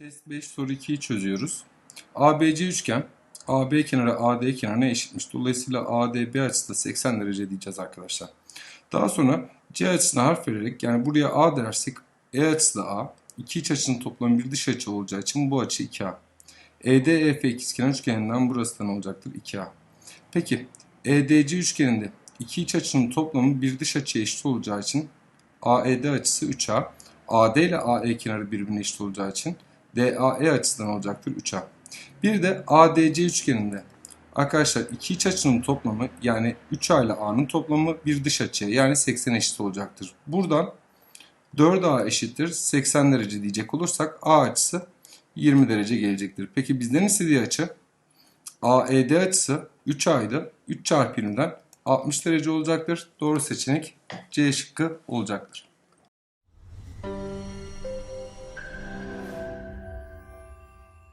Test 5 soru 2'yi çözüyoruz. ABC üçgen AB kenarı AD kenarına eşitmiş. Dolayısıyla ADB açısı da 80 derece diyeceğiz arkadaşlar. Daha sonra C açısına harf vererek yani buraya A dersek E açısı da A. İki iç açının toplamı bir dış açı olacağı için bu açı 2A. EDEF ikizkenar üçgeninden burası da ne olacaktır? 2A. Peki EDC üçgeninde iki iç açının toplamı bir dış açıya eşit olacağı için AED açısı 3A. AD ile AE kenarı birbirine eşit olacağı için DAE açısından olacaktır 3A. Bir de ADC üçgeninde arkadaşlar iki iç açının toplamı yani 3A ile A'nın toplamı bir dış açıya yani 80 eşit olacaktır. Buradan 4A eşittir 80 derece diyecek olursak A açısı 20 derece gelecektir. Peki bizden istediği açı AED açısı 3A'ydı. 3 çarpı 20'den 60 derece olacaktır. Doğru seçenek C şıkkı olacaktır.